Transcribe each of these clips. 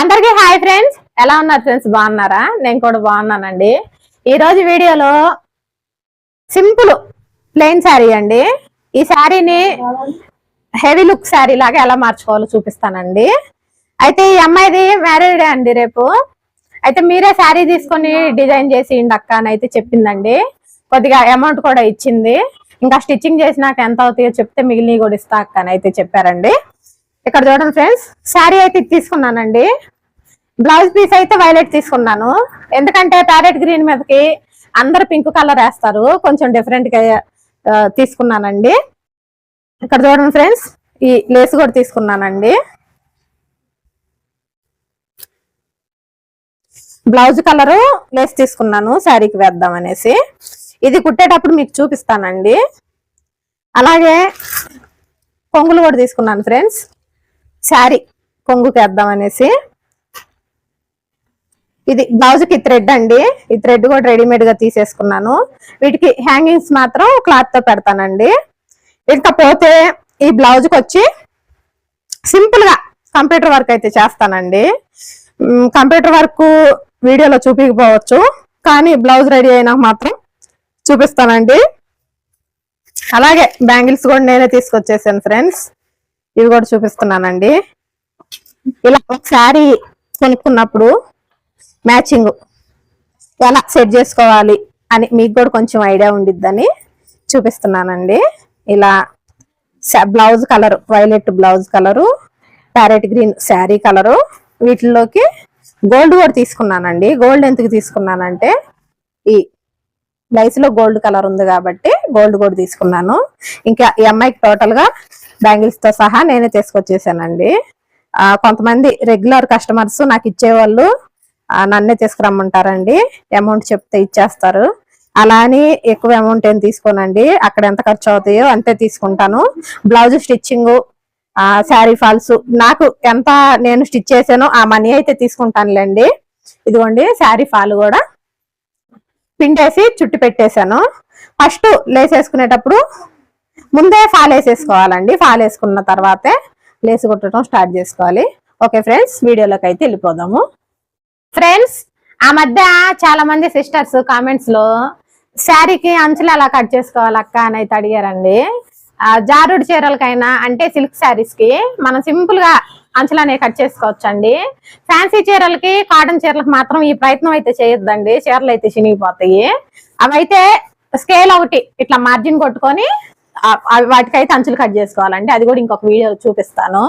అందరికీ hi friends. ఎలా ఉన్నారు ఫ్రెండ్స్? బాగున్నారా? నేను కూడా బాగున్నానండి. ఈ రోజు వీడియోలో సింపుల్ ప్లెయిన్ శారీ అండి. ఈ శారీని హెవీ లుక్ శారీ లాగా ఎలా మార్చుకోవాలో చూపిస్తానండి. అయితే ఈ అమ్మాయిది మ్యారీడ్ అండి రేపు. అయితే మీరే శారీ తీసుకొని డిజైన్ చేసి అక్క అని అయితే చెప్పిందండి. కొద్దిగా అమౌంట్ కూడా ఇచ్చింది. ఇంకా స్టిచ్చింగ్ చేసినాక ఎంత అవుతాయో చెప్తే మిగిలినవి కూడా ఇస్తా అక్క అని అయితే చెప్పారండి. ఇక్కడ చూడండి ఫ్రెండ్స్ శారీ అయితే తీసుకున్నానండి. బ్లౌజ్ పీస్ అయితే వైలెట్ తీసుకున్నాను. ఎందుకంటే ప్యారెట్ గ్రీన్ మీదకి అందరు పింక్ కలర్ వేస్తారు. కొంచెం డిఫరెంట్గా తీసుకున్నానండి. ఇక్కడ చూడండి ఫ్రెండ్స్ ఈ లేస్ కూడా తీసుకున్నానండి. బ్లౌజ్ కలరు లేస్ తీసుకున్నాను శారీకి వేద్దాం అనేసి. ఇది కుట్టేటప్పుడు మీకు చూపిస్తానండి. అలాగే కొంగులు కూడా తీసుకున్నాను ఫ్రెండ్స్. శారీ కొంగుకేద్దాం అనేసి ఇది బ్లౌజ్కి థ్రెడ్ అండి. ఈ థ్రెడ్ కూడా రెడీమేడ్గా తీసేసుకున్నాను. వీటికి హ్యాంగింగ్స్ మాత్రం క్లాత్తో పెడతానండి. ఇకపోతే ఈ బ్లౌజ్కి వచ్చి సింపుల్గా కంప్యూటర్ వర్క్ అయితే చేస్తానండి. కంప్యూటర్ వర్క్ వీడియోలో చూపించకపోవచ్చు కానీ బ్లౌజ్ రెడీ అయినాక మాత్రం చూపిస్తానండి. అలాగే బ్యాంగిల్స్ కూడా నేనే తీసుకొచ్చేసాను ఫ్రెండ్స్ ఇవి కూడా చూపిస్తున్నానండి. ఇలా ఒక శారీ కొనుక్కున్నప్పుడు మ్యాచింగ్ ఎలా సెట్ చేసుకోవాలి అని మీకు కూడా కొంచెం ఐడియా ఉండిద్దని చూపిస్తున్నానండి. ఇలా blouse colour violet blouse colour parrot green saree colour వీటిల్లోకి gold కూడా తీసుకున్నానండి. గోల్డ్ ఎందుకు తీసుకున్నానంటే ఈ లైస్లో గోల్డ్ కలర్ ఉంది కాబట్టి గోల్డ్ కూడా తీసుకున్నాను. ఇంకా ఈ అమ్మాయికి టోటల్గా బ్యాంగిల్స్తో సహా నేనే తీసుకొచ్చేసానండి. ఆ, కొంతమంది రెగ్యులర్ కస్టమర్స్ నాకు ఇచ్చేవాళ్ళు నన్నే తీసుకురమ్మంటారండి. అమౌంట్ చెప్తే ఇచ్చేస్తారు. అలా అని ఎక్కువ అమౌంట్ ఏం తీసుకోనండి. అక్కడ ఎంత ఖర్చు అవుతాయో అంతే తీసుకుంటాను. బ్లౌజ్ స్టిచ్చింగ్ ఆ శారీ ఫాల్స్ నాకు ఎంత నేను స్టిచ్ చేశానో ఆ మనీ అయితే తీసుకుంటానులేండి. ఇదిగోండి శారీ ఫాల్ కూడా పిండేసి చుట్టి పెట్టేశాను. ఫస్ట్ లేస్ వేసుకునేటప్పుడు ముందే ఫాల్ వేసేసుకోవాలండి. ఫాల్ వేసుకున్న తర్వాతే లేసి కొట్టడం స్టార్ట్ చేసుకోవాలి. ఓకే ఫ్రెండ్స్ వీడియోలోకి అయితే వెళ్ళిపోదాము. ఫ్రెండ్స్ ఆ మధ్య చాలా మంది సిస్టర్స్ కామెంట్స్లో శారీకి అంచులు ఎలా కట్ చేసుకోవాలి అక్క అని అయితే అడిగారండి. జారుడు చీరలకైనా అంటే సిల్క్ శారీస్కి మనం సింపుల్గా అంచులు అనేవి కట్ చేసుకోవచ్చు అండి ఫ్యాన్సీ చీరలకి కాటన్ చీరలకు మాత్రం ఈ ప్రయత్నం అయితే చేయొద్దండి. చీరలు అయితే చినిగిపోతాయి. అవైతే స్కేల్ ఒకటి ఇట్లా మార్జిన్ కొట్టుకొని వాటికైతే అంచులు కట్ చేసుకోవాలండి. అది కూడా ఇంకొక వీడియో చూపిస్తాను.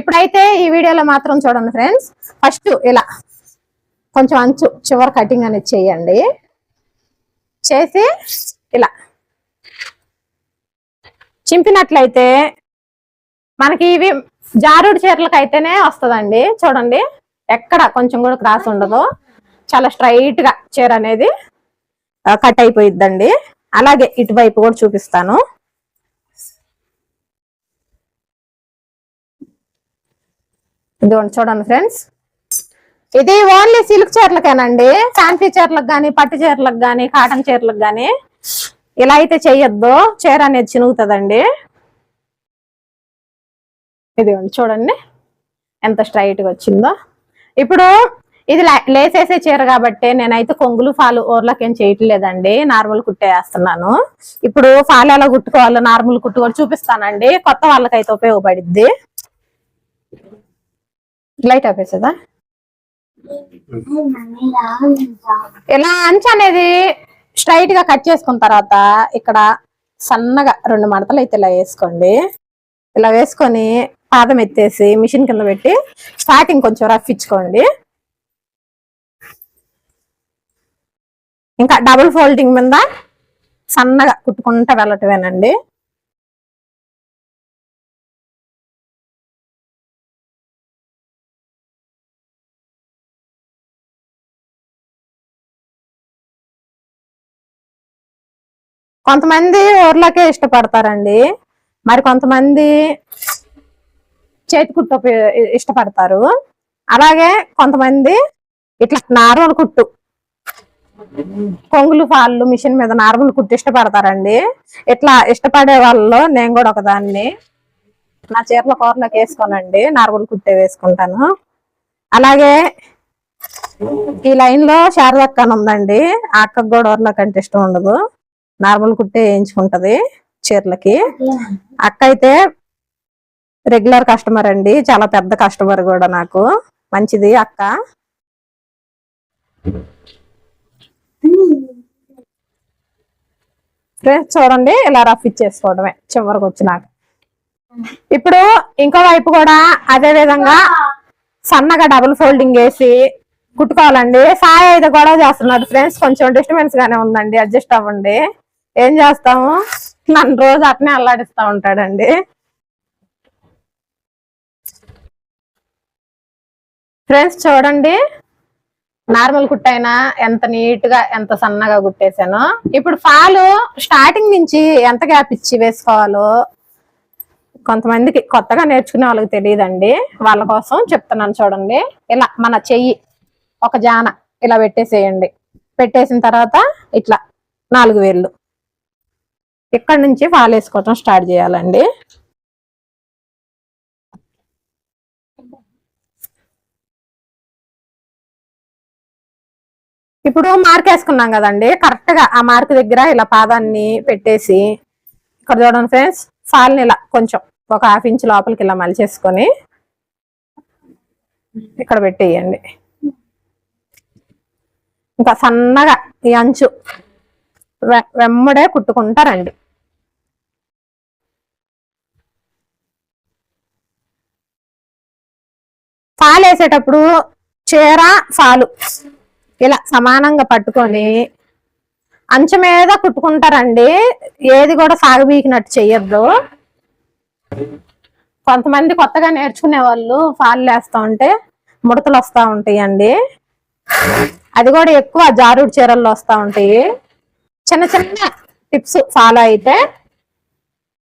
ఇప్పుడైతే ఈ వీడియోలో మాత్రం చూడండి ఫ్రెండ్స్ ఫస్ట్ ఇలా కొంచెం అంచు చివరి కటింగ్ అనేది చేయండి. చేసి ఇలా చింపినట్లయితే మనకి ఇవి జారుడు చీరలకు అయితేనే వస్తుందండి. చూడండి. ఎక్కడ కొంచెం కూడా క్రాస్ ఉండదు. చాలా స్ట్రైట్గా చీర అనేది కట్ అయిపోయిద్దండి. అలాగే ఇటువైపు కూడా చూపిస్తాను. ఇదిగోండి చూడండి ఫ్రెండ్స్. ఇది ఓన్లీ సిల్క్ చీరలకేనండి. ఫ్యాన్సీ చీరలకు కానీ పట్టు చీరలకు కానీ కాటన్ చీరలకు కానీ ఇలా అయితే చెయ్యొద్దు. చీర అనేది చినుగుతుందండి. ఇదిగోండి చూడండి. ఎంత స్ట్రైట్గా వచ్చిందో. ఇప్పుడు ఇది లేసేసే చీర కాబట్టి నేనైతే కొంగులు ఫాలు ఓర్లకేం చేయట్లేదండి. నార్మల్ కుట్టేస్తున్నాను ఇప్పుడు ఫాలు ఎలా కుట్టుకోవాలో నార్మల్ కుట్టు కూడా చూపిస్తానండి. కొత్త వాళ్ళకైతే ఉపయోగపడిద్ది. లైట్ ఆపేసేదా? ఇలా అంచు అనేది స్ట్రైట్గా కట్ చేసుకున్న తర్వాత ఇక్కడ సన్నగా రెండు మడతలు అయితే ఇలా వేసుకోండి. ఇలా వేసుకొని పాదం ఎత్తేసి మిషన్ కింద పెట్టి స్టార్టింగ్ కొంచెం రఫ్ ఇచ్చుకోండి. ఇంకా డబుల్ ఫోల్డింగ్ మీద సన్నగా కుట్టుకుంటా వెళ్ళటమేనండి. కొంతమంది ఊర్లోకే ఇష్టపడతారండి. మరి కొంతమంది చేతి కుట్టు ఇష్టపడతారు. అలాగే కొంతమంది ఇట్లా నార్మల్ కుట్టు. కొంగులు ఫాళ్ళు మిషన్ మీద నార్మల్ కుట్టు ఇష్టపడతారండి. ఇట్లా ఇష్టపడే వాళ్ళలో నేను కూడా ఒకదాన్ని. నా చీరల కూరలోకి వేసుకోనండి. నార్మల్ కుట్టే వేసుకుంటాను. అలాగే ఈ లైన్లో శారదక్క అని ఉందండి. ఆ అక్కకు కూడా ఊర్లోకి అంటే ఇష్టం ఉండదు. నార్మల్ కుట్టే వేయించుకుంటది చీరలకి. అక్క అయితే రెగ్యులర్ కస్టమర్ అండి. చాలా పెద్ద కస్టమర్ కూడా నాకు. మంచిది అక్క. ఫ్రెండ్స్ చూడండి ఇలా రఫ్ ఇచ్చేసుకోవడమే. చివరికి వచ్చినాక. ఇప్పుడు ఇంకో వైపు కూడా అదే విధంగా సన్నగా డబుల్ ఫోల్డింగ్ వేసి కుట్టుకోవాలండి. సాయి అయితే గొడవ చేస్తున్నాడు ఫ్రెండ్స్. కొంచెం డిస్టర్బెన్స్ గానే ఉందండి. అడ్జస్ట్ అవ్వండి. ఏం చేస్తాము? నన్ను రోజు అట్నే అల్లాడిస్తూ ఉంటాడండి. ఫ్రెండ్స్ చూడండి. నార్మల్ కుట్టైనా ఎంత నీట్గా ఎంత సన్నగా కుట్టేశాను. ఇప్పుడు ఫాలు స్టార్టింగ్ నుంచి ఎంత గ్యాప్ ఇచ్చి వేసుకోవాలో కొంతమందికి కొత్తగా నేర్చుకునే వాళ్ళకి తెలియదండి. వాళ్ళ కోసం చెప్తున్నాను చూడండి. ఇలా మన చెయ్యి ఒక జాన ఇలా పెట్టేసేయండి. పెట్టేసిన తర్వాత ఇట్లా నాలుగు వేళ్ళు. ఇక్కడ నుంచి ఫాల్ వేసుకోవటం స్టార్ట్ చేయాలండి. ఇప్పుడు మార్క్ వేసుకున్నాం కదండి కరెక్ట్గా ఆ మార్క్ దగ్గర ఇలా పాదాన్ని పెట్టేసి ఇక్కడ చూడండి ఫ్రెండ్స్ ఫాల్ని ఇలా కొంచెం ఒక హాఫ్ ఇంచ్ లోపలికి ఇలా మలిచేసుకొని ఇక్కడ పెట్టేయండి. ఇంకా సన్నగా ఈ అంచు వె- వెమ్మడే కుట్టుకుంటారండి ఫాల్ వేసేటప్పుడు చీర ఫాలు. ఇలా సమానంగా పట్టుకొని అంచు మీద కుట్టుకుంటారండి. ఏది కూడా సాగబీకినట్టు చెయ్యొద్దు. కొంతమంది కొత్తగా నేర్చుకునే వాళ్ళు ఫాల్ వేస్తా ఉంటే ముడతలు వస్తూ ఉంటాయండి. అది కూడా ఎక్కువ జారుడు చీరల్లో వస్తూ ఉంటాయి. చిన్న చిన్న టిప్స్ ఫాలో అయితే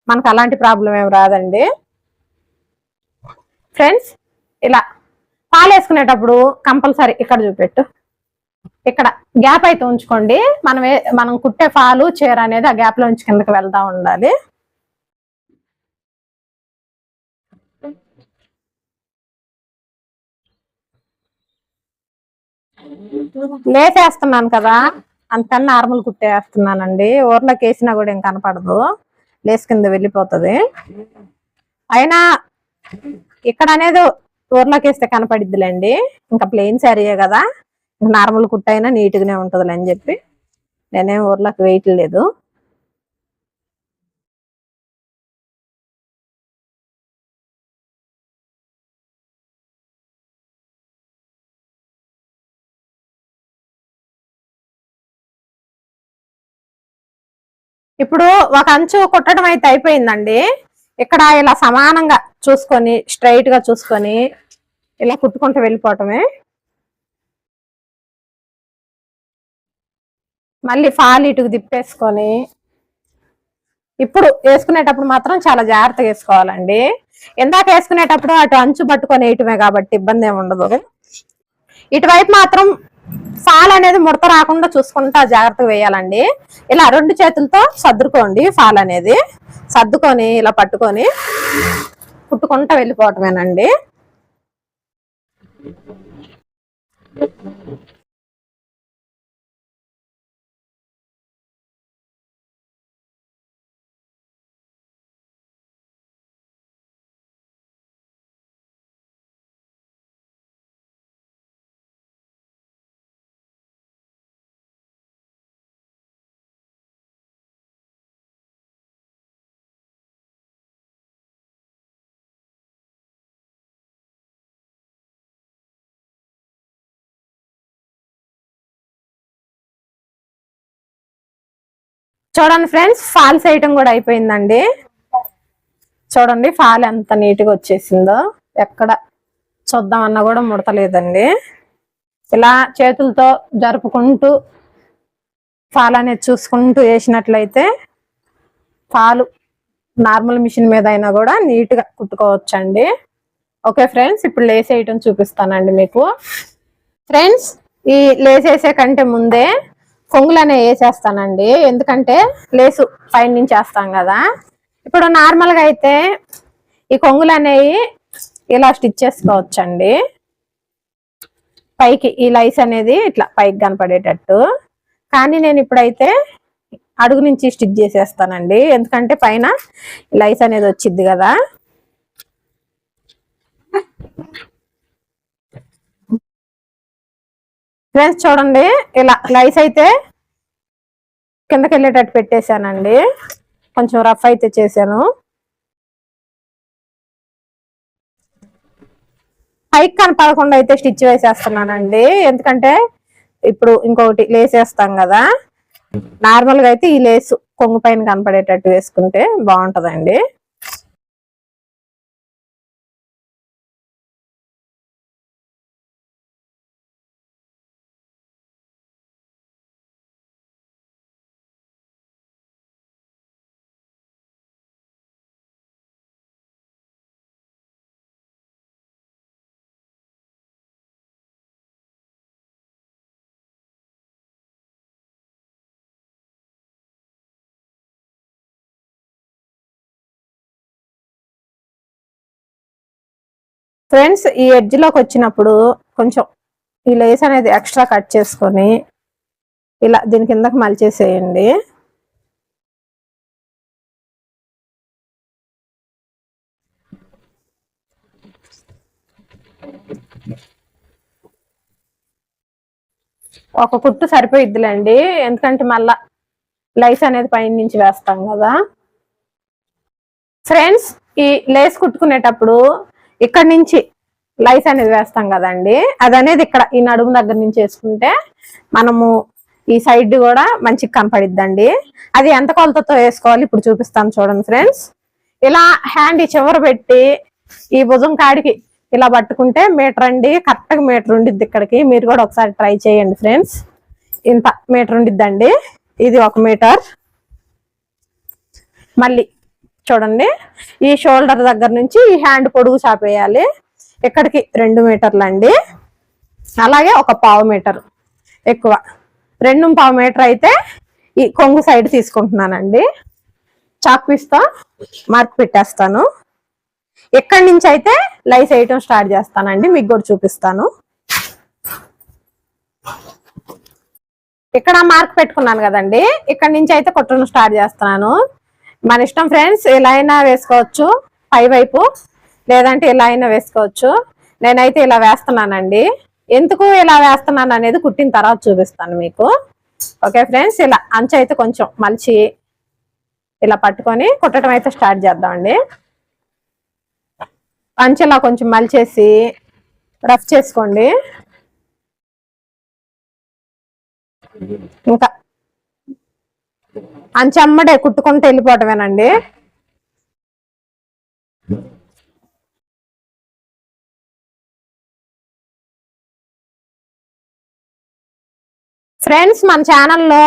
మనకు అలాంటి ప్రాబ్లం ఏం రాదండి. ఫ్రెండ్స్ ఇలా పాలు వేసుకునేటప్పుడు కంపల్సరీ ఇక్కడ చూపెట్టు. ఇక్కడ గ్యాప్ అయితే ఉంచుకోండి. మనం మనం కుట్టే పాలు చీర అనేది ఆ గ్యాప్లో ఉంచి కిందకి వెళ్తా ఉండాలి. లేసేస్తున్నాను కదా. అంతకన్నా నార్మల్ కుట్టేస్తున్నానండి. ఊర్లోకి వేసినా కూడా ఏం కనపడదు. లేస్ కింద వెళ్ళిపోతుంది. అయినా ఇక్కడ అనేది ఊర్లోకి వేస్తే కనపడిద్దిలేండి. ఇంకా ప్లెయిన్ శారీయే కదా. నార్మల్ కుట్ట అయినా నీట్ గానే ఉంటది అని చెప్పి నేనేం ఊర్లోకి వేయట్లేదు ఇప్పుడు ఒక అంచు కుట్టడం అయితే అయిపోయిందండి. ఇక్కడ ఇలా సమానంగా చూసుకొని స్ట్రైట్గా చూసుకొని ఇలా కుట్టుకుంటూ వెళ్ళిపోవటమే. మళ్ళీ ఫాల్ ఇటుకు తిప్పేసుకొని ఇప్పుడు వేసుకునేటప్పుడు మాత్రం చాలా జాగ్రత్తగా వేసుకోవాలండి. ఇందాక వేసుకునేటప్పుడు అటు అంచు పట్టుకొని వేయటమే కాబట్టి ఇబ్బంది ఏమి ఉండదు. ఇటువైపు మాత్రం ఫాల్ అనేది ముడత రాకుండా చూసుకుంటా జాగ్రత్తగా వేయాలండి. ఇలా రెండు చేతులతో సర్దుకోండి ఫాల్ అనేది. సర్దుకొని ఇలా పట్టుకొని కుట్టుకుంటా వెళ్ళిపోవటమేనండి. చూడండి ఫ్రెండ్స్ ఫాల్స్ వేయటం కూడా అయిపోయిందండి. చూడండి ఫాల్ ఎంత నీట్గా వచ్చేసిందో. ఎక్కడ చూద్దామన్నా కూడా ముడతలేదండి. ఇలా చేతులతో జరుపుకుంటూ ఫాల్ అనేది చూసుకుంటూ వేసినట్లయితే ఫాలు నార్మల్ మిషన్ మీద అయినా కూడా నీట్గా కుట్టుకోవచ్చండి. ఓకే ఫ్రెండ్స్ ఇప్పుడు లేస్ వేయటం చూపిస్తానండి మీకు. ఫ్రెండ్స్ ఈ లేస్ వేసే కంటే ముందే కొంగులు అనేవి వేసేస్తానండి. ఎందుకంటే లేసు పైన నుంచి వేస్తాం కదా. ఇప్పుడు నార్మల్గా అయితే ఈ కొంగులు అనేవి ఇలా స్టిచ్ చేసుకోవచ్చండి. పైకి ఈ లైస్ అనేది ఇట్లా పైకి కనపడేటట్టు. కానీ నేను ఇప్పుడైతే అడుగు నుంచి స్టిచ్ చేసేస్తానండి. ఎందుకంటే పైన లైస్ అనేది వచ్చింది కదా. ఫ్రెండ్స్ చూడండి ఇలా లైస్ అయితే కిందకి వెళ్ళేటట్టు పెట్టేశానండి. కొంచెం రఫ్ అయితే చేశాను. పైకి కనపడకుండా అయితే స్టిచ్ వేసేస్తున్నానండి. ఎందుకంటే ఇప్పుడు ఇంకొకటి లేసేస్తాం కదా. నార్మల్గా అయితే ఈ లేసు కొంగు పైన కనపడేటట్టు వేసుకుంటే బాగుంటుందండి. ఫ్రెండ్స్ ఈ ఎడ్జ్లోకి వచ్చినప్పుడు కొంచెం ఈ లేస్ అనేది ఎక్స్ట్రా కట్ చేసుకొని ఇలా దీని కిందకి మలిచేసేయండి. ఒక కుట్టు సరిపోయిద్దిలేండి. ఎందుకంటే మళ్ళా లైస్ అనేది పైన నుంచి వేస్తాం కదా. ఫ్రెండ్స్ ఈ లేస్ కుట్టుకునేటప్పుడు ఇక్కడ నుంచి లైస్ అనేది వేస్తాం కదండి. అది అనేది ఇక్కడ ఈ నడుము దగ్గర నుంచి వేసుకుంటే మనము ఈ సైడ్ కూడా మంచిగా కనపడిద్దండి. అది ఎంత కొలతతో వేసుకోవాలి ఇప్పుడు చూపిస్తాను చూడండి ఫ్రెండ్స్. ఇలా హ్యాండ్ చివర పెట్టి ఈ భుజం కాడికి ఇలా పట్టుకుంటే మీటర్ అండి కరెక్ట్గా మీటర్ ఉండిద్ది ఇక్కడికి. మీరు కూడా ఒకసారి ట్రై చేయండి ఫ్రెండ్స్. ఇంత మీటర్ ఉండిద్దండి. ఇది ఒక మీటర్. మళ్ళీ చూడండి. ఈ షోల్డర్ దగ్గర నుంచి ఈ హ్యాండ్ పొడుగు చాపేయాలి. ఇక్కడికి రెండు మీటర్లు అండి. అలాగే ఒక పావు మీటర్ ఎక్కువ. రెండు పావు మీటర్ అయితే ఈ కొంగు సైడ్ తీసుకుంటున్నానండి. చాక్ పీస్తో మార్క్ పెట్టేస్తాను. ఎక్కడి నుంచి అయితే లైస్ వేయటం స్టార్ట్ చేస్తానండి మీకు కూడా చూపిస్తాను. ఇక్కడ మార్క్ పెట్టుకున్నాను కదండి. ఇక్కడ నుంచి అయితే కుట్టడం స్టార్ట్ చేస్తున్నాను. మన ఇష్టం ఫ్రెండ్స్ ఎలా అయినా వేసుకోవచ్చు పై వైపు. లేదంటే ఇలా అయినా వేసుకోవచ్చు. నేనైతే ఇలా వేస్తున్నానండి. ఎందుకు ఇలా వేస్తున్నాను అనేది కుట్టిన తర్వాత చూపిస్తాను మీకు. ఓకే ఫ్రెండ్స్ ఇలా అంచు అయితే కొంచెం మలిచి ఇలా పట్టుకొని కుట్టడం అయితే స్టార్ట్ చేద్దామండి. అంచు ఇలా కొంచెం మలిచేసి రఫ్ చేసుకోండి. ఇంకా అంచమ్మడే కుట్టుకుంటూ వెళ్ళిపోవటమేనండి. ఫ్రెండ్స్ మన ఛానల్లో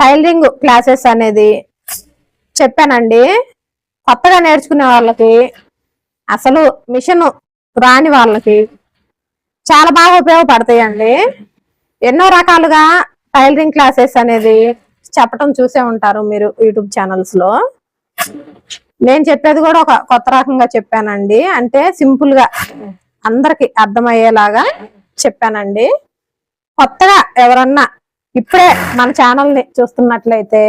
టైలరింగ్ క్లాసెస్ అనేది చెప్పానండి. కొత్తగా నేర్చుకునే వాళ్ళకి అసలు మిషన్ రాని వాళ్ళకి చాలా బాగా ఉపయోగపడతాయండి. ఎన్నో రకాలుగా టైలరింగ్ క్లాసెస్ అనేది చెప్పటం చూసే ఉంటారు మీరు యూట్యూబ్ ఛానల్స్లో. నేను చెప్పేది కూడా ఒక కొత్త రకంగా చెప్పానండి. అంటే సింపుల్గా అందరికి అర్థమయ్యేలాగా చెప్పానండి. కొత్తగా ఎవరన్నా ఇప్పుడే మన ఛానల్ని చూస్తున్నట్లయితే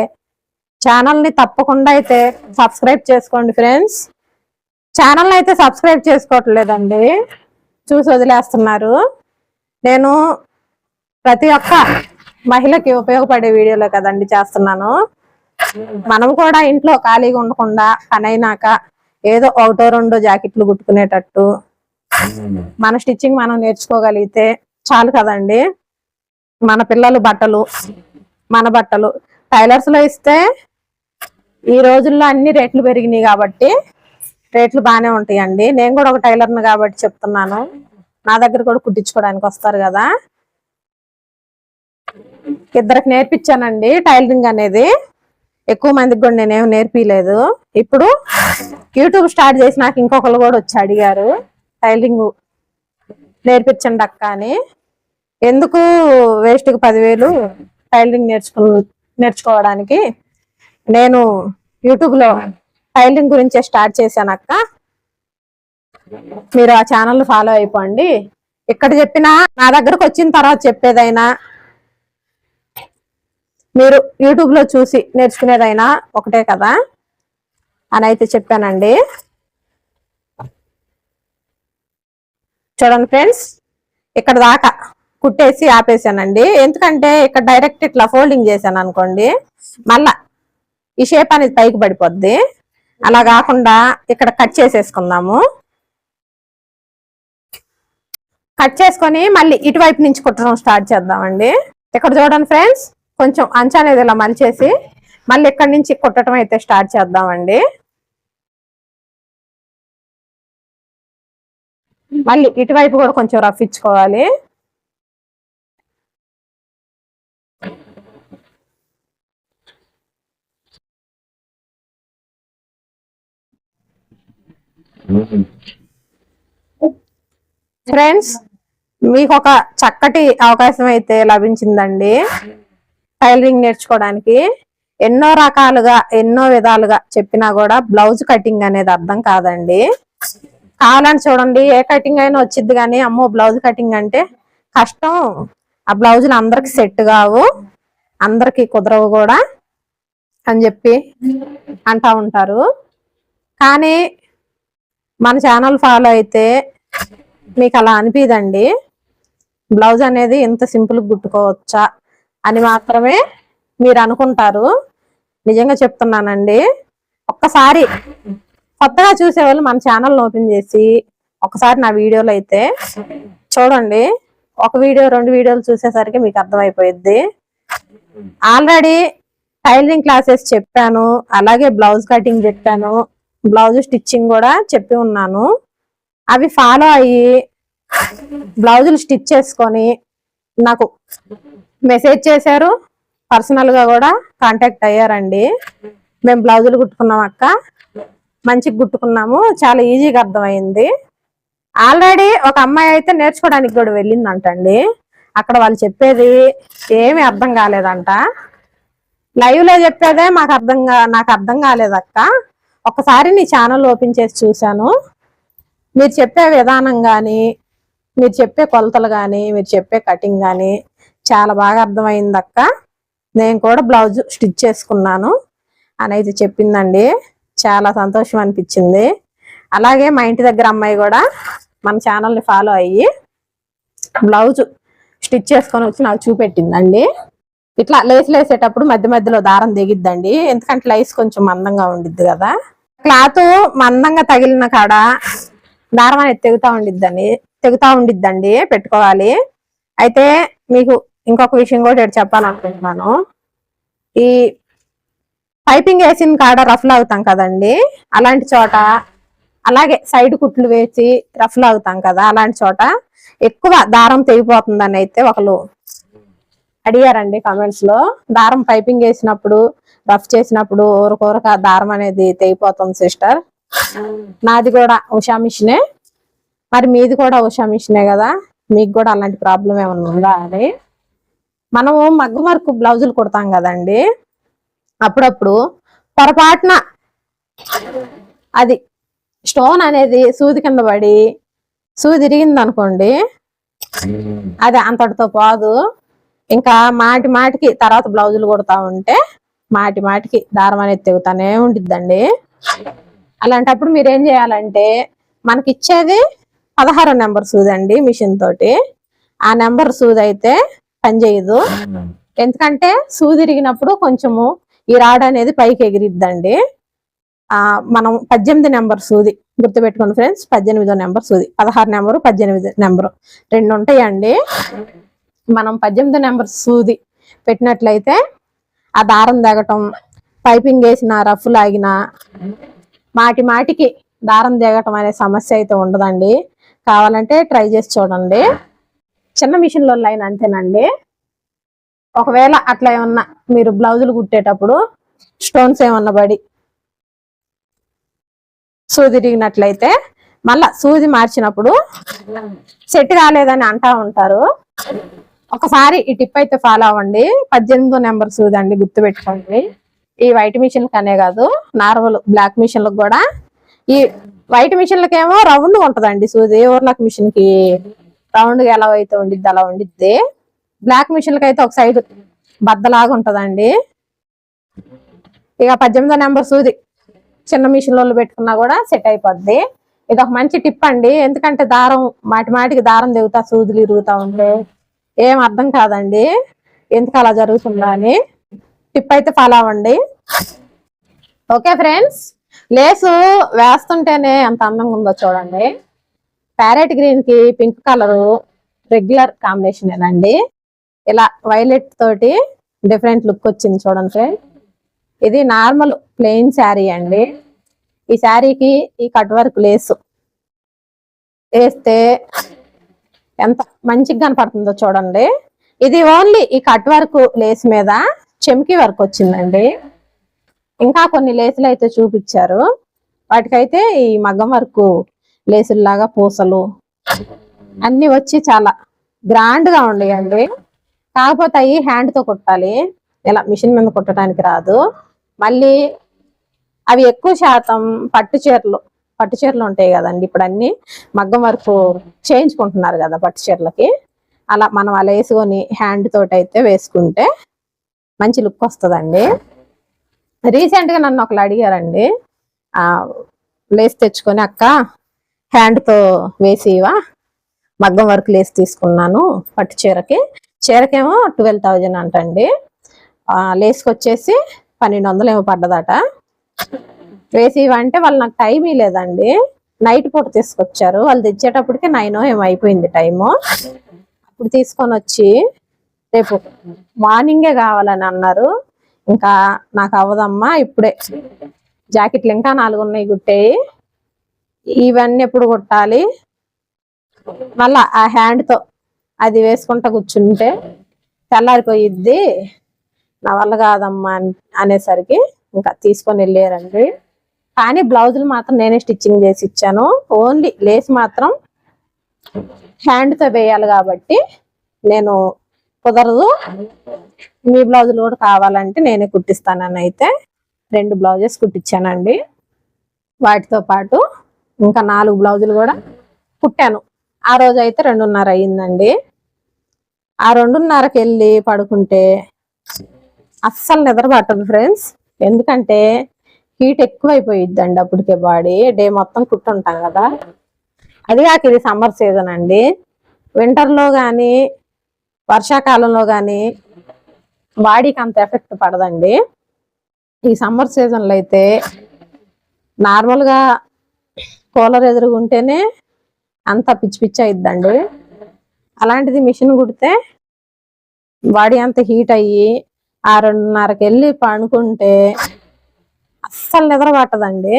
ఛానల్ని తప్పకుండా అయితే సబ్స్క్రైబ్ చేసుకోండి ఫ్రెండ్స్ ఛానల్ అయితే సబ్స్క్రైబ్ చేసుకోవట్లేదండి. చూసి వదిలేస్తున్నారు. నేను ప్రతి ఒక్క మహిళకి ఉపయోగపడే వీడియోలో కదండి చేస్తున్నాను. మనం కూడా ఇంట్లో ఖాళీగా ఉండకుండా పని అయినాక ఏదో ఒకటో రెండో జాకెట్లు కుట్టుకునేటట్టు మన స్టిచ్చింగ్ మనం నేర్చుకోగలిగితే చాలు కదండి. మన పిల్లలు బట్టలు మన బట్టలు. టైలర్స్లో ఇస్తే ఈ రోజుల్లో అన్ని రేట్లు పెరిగినాయి కాబట్టి రేట్లు బాగానే ఉంటాయండి. నేను కూడా ఒక టైలర్ను కాబట్టి చెప్తున్నాను. నా దగ్గర కూడా కుట్టించుకోవడానికి వస్తారు కదా. ఇద్దరికి నేర్పించానండి టైలరింగ్ అనేది. ఎక్కువ మందికి కూడా నేనేం నేర్పించలేదు ఇప్పుడు యూట్యూబ్ స్టార్ట్ చేసి నాకు ఇంకొకరు కూడా వచ్చి అడిగారు టైలరింగ్ నేర్పించండి అక్క అని. ఎందుకు వేస్ట్కి పదివేలు టైలరింగ్ నేర్చుకు నేర్చుకోవడానికి? నేను యూట్యూబ్లో టైలరింగ్ గురించే స్టార్ట్ చేశాను అక్క. మీరు ఆ ఛానల్ ఫాలో అయిపోండి. ఇక్కడ చెప్పినా నా దగ్గరకు వచ్చిన తర్వాత చెప్పేదైనా మీరు యూట్యూబ్లో చూసి నేర్చుకునేదైనా ఒకటే కదా? అని అయితే చెప్పానండి. చూడండి ఫ్రెండ్స్ ఇక్కడ దాకా కుట్టేసి ఆపేసానండి. ఎందుకంటే ఇక్కడ డైరెక్ట్ ఇట్లా ఫోల్డింగ్ చేశాను అనుకోండి మళ్ళా ఈ షేప్ అనేది పైకి పడిపోద్ది. అలా కాకుండా ఇక్కడ కట్ చేసేసుకుందాము. కట్ చేసుకొని మళ్ళీ ఇటువైపు నుంచి కుట్టడం స్టార్ట్ చేద్దామండి. ఇక్కడ చూడండి ఫ్రెండ్స్ కొంచెం అంచా అనేది ఇలా మలిచేసి మళ్ళీ ఎక్కడి నుంచి కుట్టడం అయితే స్టార్ట్ చేద్దామండి. మళ్ళీ ఇటువైపు కూడా కొంచెం రఫ్ ఇచ్చుకోవాలి. ఫ్రెండ్స్ మీకు ఒక చక్కటి అవకాశం అయితే లభించిందండి. టైలరింగ్ నేర్చుకోవడానికి ఎన్నో రకాలుగా ఎన్నో విధాలుగా చెప్పినా కూడా బ్లౌజ్ కటింగ్ అనేది అర్థం కాదండి. కావాలని చూడండి ఏ కటింగ్ అయినా వచ్చింది కానీ అమ్మో బ్లౌజ్ కటింగ్ అంటే కష్టం. ఆ బ్లౌజులు అందరికి సెట్ కావు అందరికి కుదరవు కూడా అని చెప్పి అంటా ఉంటారు. కానీ మన ఛానల్ ఫాలో అయితే మీకు అలా అనిపిదండి. బ్లౌజ్ అనేది ఇంత సింపుల్ గుట్టుకోవచ్చా అని మాత్రమే మీరు అనుకుంటారు. నిజంగా చెప్తున్నానండి. ఒక్కసారి కొత్తగా చూసేవాళ్ళు మన ఛానల్ ఓపెన్ చేసి ఒకసారి నా వీడియోలు అయితే చూడండి. ఒక వీడియో రెండు వీడియోలు చూసేసరికి మీకు అర్థమైపోయింది ఆల్రెడీ టైలరింగ్ క్లాసెస్ చెప్పాను. అలాగే బ్లౌజ్ కటింగ్ చెప్పాను. బ్లౌజ్ స్టిచ్చింగ్ కూడా చెప్పి ఉన్నాను. అవి ఫాలో అయ్యి బ్లౌజులు స్టిచ్ చేసుకొని నాకు మెసేజ్ చేశారు. పర్సనల్గా కూడా కాంటాక్ట్ అయ్యారండి. మేము బ్లౌజులు కుట్టుకున్నాం అక్క. మంచిగా కుట్టుకున్నాము. చాలా ఈజీగా అర్థమైంది. ఆల్రెడీ ఒక అమ్మాయి అయితే నేర్చుకోవడానికి కూడా వెళ్ళిందంటండి. అక్కడ వాళ్ళు చెప్పేది ఏమీ అర్థం కాలేదంట. లైవ్లో చెప్పేదే మాకు అర్థం నాకు అర్థం కాలేదక్క ఒకసారి నీ ఛానల్ ఓపెన్ చేసి చూశాను. మీరు చెప్పే విధానం కానీ మీరు చెప్పే కొలతలు కానీ మీరు చెప్పే కటింగ్ కానీ చాలా బాగా అర్థమైంది అక్క నేను కూడా బ్లౌజ్ స్టిచ్ చేసుకున్నాను. అని అయితే చెప్పిందండి చాలా సంతోషం అనిపించింది. అలాగే మా ఇంటి దగ్గర అమ్మాయి కూడా మన ఛానల్ని ఫాలో అయ్యి బ్లౌజ్ స్టిచ్ చేసుకొని వచ్చి నాకు చూపెట్టిందండి. ఇట్లా లేస్ లేసేటప్పుడు మధ్య మధ్యలో దారం దిగిద్దండి. ఎందుకంటే లైస్ కొంచెం మందంగా ఉండిద్ది కదా. క్లాత్ మందంగా తగిలిన కాడ దారం అనేది తెగుతా ఉండిద్దండి తెగుతా ఉండిద్దండి పెట్టుకోవాలి. అయితే మీకు ఇంకొక విషయం కూడా ఇక్కడ చెప్పాలనుకుంటున్నాను. ఈ పైపింగ్ వేసిన కాడ రఫ్లు అవుతాం కదండి. అలాంటి చోట అలాగే సైడ్ కుట్లు వేసి రఫ్లు అవుతాం కదా అలాంటి చోట ఎక్కువ దారం తెగిపోతుందని అయితే ఒకరు అడిగారండి కమెంట్స్లో. దారం పైపింగ్ వేసినప్పుడు రఫ్ చేసినప్పుడు ఊరకూరక దారం అనేది తెగిపోతుంది సిస్టర్. నాది కూడా ఉషా మిషనే. మరి మీది కూడా ఉషా మిషనే కదా. మీకు కూడా అలాంటి ప్రాబ్లం ఏమైనా ఉందా అని మనము మగ్గ వర్క్ బ్లౌజులు కుడతాం కదండి. అప్పుడప్పుడు పొరపాటున అది స్టోన్ అనేది సూది కింద పడి సూది తిరిగింది అనుకోండి అది అంతటితో పోదు. ఇంకా మాటి మాటికి తర్వాత బ్లౌజులు కుడతా ఉంటే మాటి మాటికి దారం అనేది తెగుతానే ఉండిద్దండి. అలాంటప్పుడు మీరు ఏం చేయాలంటే మనకి ఇచ్చేది పదహారు నెంబర్ సూది అండి మిషన్ తోటి. ఆ నెంబర్ సూది అయితే పనిచేయదు ఎందుకంటే సూది తిరిగినప్పుడు కొంచెము ఈ రాడ్ అనేది పైకి ఎగిరిద్దండి. ఆ మనం పద్దెనిమిది నెంబర్ సూది గుర్తుపెట్టుకోండి ఫ్రెండ్స్. పద్దెనిమిదో నెంబర్ సూది. పదహారు నెంబరు పద్దెనిమిది నెంబరు. రెండు ఉంటాయండి. మనం పద్దెనిమిది నెంబర్ సూది పెట్టినట్లయితే ఆ దారం దిగటం పైపింగ్ వేసిన రఫ్ లాగిన మాటి మాటికి దారం దిగటం అనే సమస్య అయితే ఉండదండి. కావాలంటే ట్రై చేసి చూడండి. చిన్న మిషన్లో లైన్ అంతేనండి. ఒకవేళ అట్లా ఏమన్నా మీరు బ్లౌజులు కుట్టేటప్పుడు స్టోన్స్ ఏమన్నా పడి సూది తిరిగినట్లయితే మళ్ళా సూది మార్చినప్పుడు సెట్ కాలేదని అంటా ఉంటారు. ఒకసారి ఈ టిప్ అయితే ఫాలో అవ్వండి. పద్దెనిమిదో నెంబర్ సూది అండి గుర్తుపెట్టుకోండి. ఈ వైట్ మిషన్ అనే కాదు నార్మల్ బ్లాక్ మిషన్లకు కూడా. ఈ వైట్ మిషన్లకేమో రౌండ్ ఉంటదండి సూది ఓవర్లాక్ మిషన్కి? రౌండ్గా ఎలా అయితే ఉండిద్ది అలా ఉండిద్ది. బ్లాక్ మిషన్లకి అయితే ఒక సైడ్ బద్దలాగా ఉంటదండి. ఇక పద్దెనిమిదో నెంబర్ సూది. చిన్న మిషన్లలో పెట్టుకున్నా కూడా సెట్ అయిపోద్ది. ఇది ఒక మంచి టిప్ అండి. ఎందుకంటే దారం మాటి మాటికి దారం దిగుతా సూదులు ఇరుగుతా ఉంటే ఏం అర్థం కాదండి. ఎందుకు అలా జరుగుతుందా అని. టిప్ అయితే ఫాలో అవ్వండి. ఓకే ఫ్రెండ్స్ లేసు వేస్తుంటేనే ఎంత అందంగా ఉందో చూడండి. ప్యారెట్ గ్రీన్కి పింక్ కలర్ రెగ్యులర్ కాంబినేషన్ ఏనండి. ఇలా వైలెట్ తోటి డిఫరెంట్ లుక్ వచ్చింది చూడండి ఫ్రెండ్. ఇది నార్మల్ ప్లెయిన్ శారీ అండి. ఈ శారీకి ఈ కట్ వర్క్ లేసు. వేస్తే ఎంత మంచిగా కనపడుతుందో చూడండి. ఇది ఓన్లీ ఈ కట్ వర్క్ లేస్ మీద చెమ్కి వర్క్ వచ్చిందండి. ఇంకా కొన్ని లేసులు అయితే చూపించారు. వాటికైతే ఈ మగ్గం వర్క్ లేసుల్లాగా పూసలు. అన్ని వచ్చి చాలా గ్రాండ్గా ఉండేయండి. కాకపోతే అవి హ్యాండ్తో కుట్టాలి. ఇలా మిషన్ మీద కుట్టడానికి రాదు. మళ్ళీ అవి ఎక్కువ శాతం పట్టు చీరలు పట్టు చీరలు ఉంటాయి కదండి. ఇప్పుడు అన్ని మగ్గం వరకు చేయించుకుంటున్నారు కదా పట్టు చీరలకి. అలా మనం అలా వేసుకొని హ్యాండ్ తోటి అయితే వేసుకుంటే మంచి లుక్ వస్తుందండి. రీసెంట్గా నన్ను ఒకళ్ళు అడిగారండి. లేస్ తెచ్చుకొని అక్క హ్యాండ్తో వేసివా? మగ్గం వర్క్ లేసి తీసుకున్నాను పట్టు చీరకి. చీరకేమో ట్వెల్వ్ థౌజండ్ అంటండి. ఆ వచ్చేసి పన్నెండు వందలు ఏమో పడ్డదట. వేసి అంటే వాళ్ళు నాకు టైం లేదండి. నైట్ పూట తీసుకొచ్చారు. వాళ్ళు తెచ్చేటప్పటికి నైన్ ఏమో అయిపోయింది టైము. అప్పుడు తీసుకొని వచ్చి రేపు మార్నింగే కావాలని అన్నారు. ఇంకా నాకు అవ్వదమ్మా ఇప్పుడే. జాకెట్లు ఇంకా నాలుగు ఉన్నాయి గుట్టేయి. ఇవన్నీ ఎప్పుడు కుట్టాలి? మళ్ళా ఆ హ్యాండ్తో అది వేసుకుంటా కూర్చుంటే తెల్లారిపోయిద్ది. నా వల్ల కాదమ్మా అని- అనేసరికి ఇంకా తీసుకొని వెళ్ళారండి. కానీ బ్లౌజులు మాత్రం నేనే స్టిచ్చింగ్ చేసి ఇచ్చాను. ఓన్లీ లేస్ మాత్రం హ్యాండ్తో వేయాలి కాబట్టి నేను కుదరదు. మీ బ్లౌజులు కూడా కావాలంటే నేనే కుట్టిస్తానని అయితే రెండు బ్లౌజెస్ కుట్టించానండి. వాటితో పాటు ఇంకా నాలుగు బ్లౌజులు కూడా కుట్టాను. ఆ రోజు అయితే రెండున్నర అయ్యిందండి. ఆ రెండున్నరకి వెళ్ళి పడుకుంటే అస్సలు నిద్ర పట్టదు ఫ్రెండ్స్. ఎందుకంటే హీట్ ఎక్కువైపోయిద్దండి అప్పటికే బాడీ. డే మొత్తం కుట్టుంటాం కదా. అది కాక ఇది సమ్మర్ సీజన్ అండి. వింటర్లో కానీ వర్షాకాలంలో కానీ బాడీకి అంత ఎఫెక్ట్ పడదండి. ఈ సమ్మర్ సీజన్లో అయితే నార్మల్గా కూలర్ ఎదురుగుంటేనే అంత పిచ్చి పిచ్చి అయిద్దండి. అలాంటిది మిషన్ కుడితే బాడీ అంత హీట్ అయ్యి ఆ రెండున్నరకి వెళ్ళి పడుకుంటే అస్సలు నిద్ర పట్టదండి.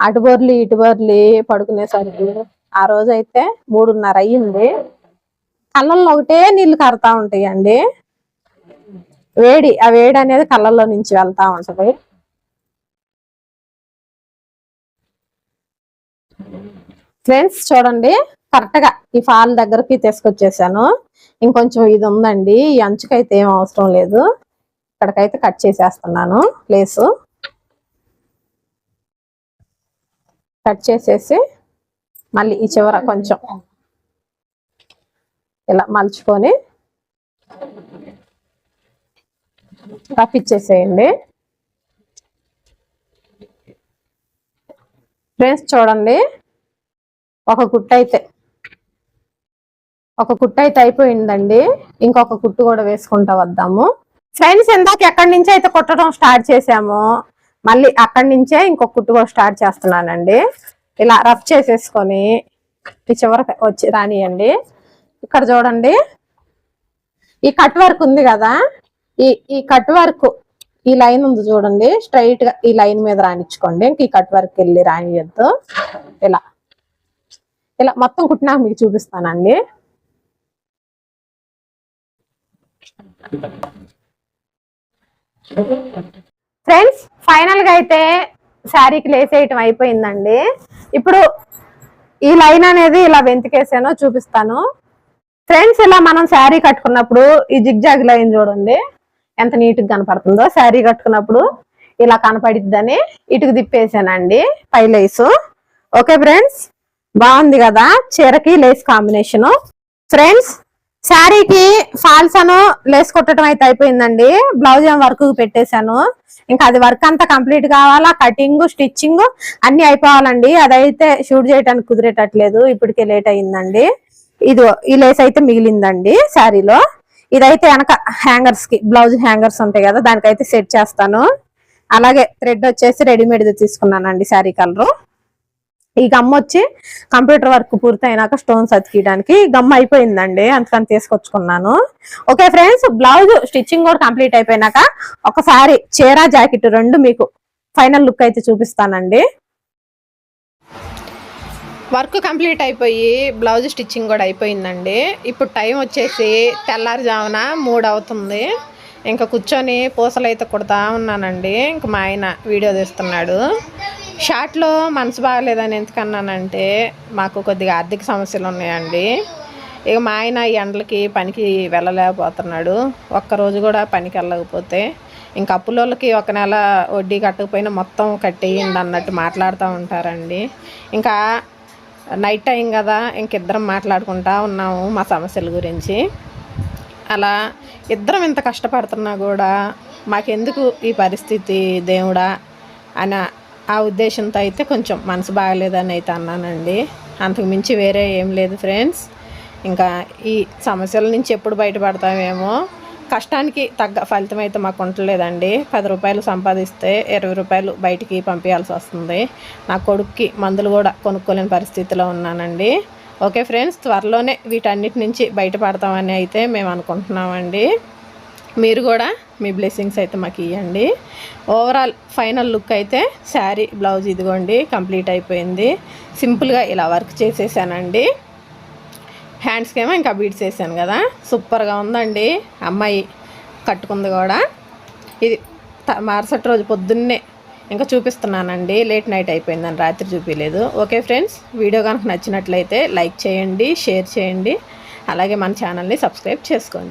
అటు బొర్లి ఇటు బొర్లి పడుకునేసరికి ఆ రోజు అయితే మూడున్నర అయ్యింది కళ్ళల్లో ఒకటే నీళ్ళు కారుతా ఉంటాయండి. వేడి ఆ వేడి అనేది కళ్ళల్లో నుంచి వెళ్తా ఉంటది. ఫ్రెండ్స్ చూడండి కరెక్ట్గా ఈ ఫాల్ దగ్గరకి తీసుకొచ్చేసాను. ఇంకొంచెం ఇది ఉందండి ఈ అంచుకైతే ఏం అవసరం లేదు. ఇక్కడికైతే కట్ చేసేస్తున్నాను ప్లేస్ కట్ చేసేసి మళ్ళీ ఈ చివర కొంచెం ఇలా మలుచుకొని రప్పిచ్చేసేయండి ఫ్రెండ్స్ చూడండి ఒక కుట్టు అయితే ఒక కుట్టు అయితే అయిపోయిందండి. ఇంకొక కుట్టు కూడా వేసుకుంటా వద్దాము. ఫ్రెండ్స్ ఇందాక ఎక్కడి నుంచి అయితే కుట్టడం స్టార్ట్ చేసాము మళ్ళీ అక్కడి నుంచే ఇంకొక కుట్టు కూడా స్టార్ట్ చేస్తున్నానండి. ఇలా రఫ్ చేసేసుకొని ఈ చివరికి వచ్చి రానియండి. ఇక్కడ చూడండి. ఈ కట్ వర్క్ ఉంది కదా? ఈ ఈ కట్ వర్క్ ఈ లైన్ ఉంది చూడండి. స్ట్రైట్గా ఈ లైన్ మీద రానిచ్చుకోండి. ఇంక ఈ కట్ వర్క్ వెళ్ళి రానియద్దు. ఇలా. ఇలా మొత్తం కుట్టినాక మీకు చూపిస్తానండి. ఫ్రెండ్స్ ఫైనల్గా అయితే శారీకి లేసేయటం అయిపోయిందండి. ఇప్పుడు ఈ లైన్ అనేది ఇలా వెంతికేసాను చూపిస్తాను. ఫ్రెండ్స్ ఇలా మనం శారీ కట్టుకున్నప్పుడు ఈ జిగ్జాగ్ లైన్ చూడండి. ఎంత నీట్గా కనపడుతుందో. శారీ కట్టుకున్నప్పుడు ఇలా కనపడిద్దని ఇటుకు తిప్పేసానండి పై లైసు ఓకే ఫ్రెండ్స్ బాగుంది కదా? చీరకి లేస్ కాంబినేషన్. ఫ్రెండ్స్ శారీకి ఫాల్స్ అను లేస్ కొట్టడం అయితే అయిపోయిందండి. బ్లౌజ్ ఏం వర్క్ పెట్టేశాను. ఇంకా అది వర్క్ అంతా కంప్లీట్ కావాలా? కటింగ్ స్టిచ్చింగ్ అన్ని అయిపోవాలండి. అదైతే షూట్ చేయడానికి కుదిరేటట్లేదు. ఇప్పటికే లేట్ అయిందండి. ఇది ఈ లేస్ అయితే మిగిలిందండి శారీలో. ఇదైతే వెనక హ్యాంగర్స్కి బ్లౌజ్ హ్యాంగర్స్ ఉంటాయి కదా దానికైతే సెట్ చేస్తాను. అలాగే థ్రెడ్ వచ్చేసి రెడీమేడ్ తీసుకున్నానండి శారీ కలరు. ఈ గమ్ వచ్చి కంప్యూటర్ వర్క్ పూర్తయినాక స్టోన్స్ అతికియడానికి గమ్ అయిపోయిందండి. అందుకని తీసుకొచ్చుకున్నాను. ఓకే ఫ్రెండ్స్ బ్లౌజ్ స్టిచ్చింగ్ కూడా కంప్లీట్ అయిపోయినాక ఒకసారి చీర జాకెట్ రెండు మీకు ఫైనల్ లుక్ అయితే చూపిస్తానండి. వర్క్ కంప్లీట్ అయిపోయి బ్లౌజ్ స్టిచ్చింగ్ కూడా అయిపోయిందండి. ఇప్పుడు టైం వచ్చేసి తెల్లారుజామున మూడు అవుతుంది ఇంకా కూర్చొని పూసలు అయితే కుడతా ఉన్నానండి. ఇంక మా ఆయన వీడియో తీస్తున్నాడు. షార్ట్లో మనసు బాగలేదని ఎందుకన్నానంటే మాకు కొద్దిగా ఆర్థిక సమస్యలు ఉన్నాయండి. ఇక మా ఆయన ఈ ఎండలకి పనికి వెళ్ళలేకపోతున్నాడు. ఒక్కరోజు కూడా పనికి వెళ్ళకపోతే ఇంకా అప్పులోళ్ళకి ఒక నెల వడ్డీ కట్టకపోయినా మొత్తం కట్టేయండి అన్నట్టు మాట్లాడుతూ ఉంటారండి. ఇంకా నైట్ టైం కదా ఇంకిద్దరం మాట్లాడుకుంటా ఉన్నాము మా సమస్యల గురించి. అలా ఇద్దరం ఇంత కష్టపడుతున్నా కూడా మాకెందుకు ఈ పరిస్థితి దేవుడా అని ఆ ఉద్దేశంతో అయితే కొంచెం మనసు బాగలేదని అయితే అన్నానండి. అంతకు మించి వేరే ఏం లేదు ఫ్రెండ్స్. ఇంకా ఈ సమస్యల నుంచి ఎప్పుడు బయటపడతామేమో కష్టానికి తగ్గ ఫలితం అయితే మాకు ఉండలేదండి. పది రూపాయలు సంపాదిస్తే ఇరవై రూపాయలు బయటికి పంపించాల్సి వస్తుంది. నా కొడుక్కి మందులు కూడా కొనుక్కోలేని పరిస్థితిలో ఉన్నానండి. ఓకే ఫ్రెండ్స్ త్వరలోనే వీటన్నిటి నుంచి బయటపడతామని అయితే మేము అనుకుంటున్నామండి. మీరు కూడా మీ బ్లెస్సింగ్స్ అయితే మాకు ఇవ్వండి ఓవరాల్ ఫైనల్ లుక్ అయితే శారీ బ్లౌజ్ ఇదిగోండి కంప్లీట్ అయిపోయింది. సింపుల్గా ఇలా వర్క్ చేసేసానండి. హ్యాండ్స్కేమో ఇంకా బీట్స్ వేసాను కదా. సూపర్గా ఉందండి. అమ్మాయి కట్టుకుంది కూడా. ఇది త- మరుసటి రోజు పొద్దున్నే ఇంకా చూపిస్తున్నానండి. లేట్ నైట్ అయిపోయిందని రాత్రి చూపించలేదు ఓకే ఫ్రెండ్స్ వీడియో కనుక నచ్చినట్లయితే లైక్ చేయండి షేర్ చేయండి. అలాగే మన ఛానల్ని సబ్స్క్రైబ్ చేసుకోండి.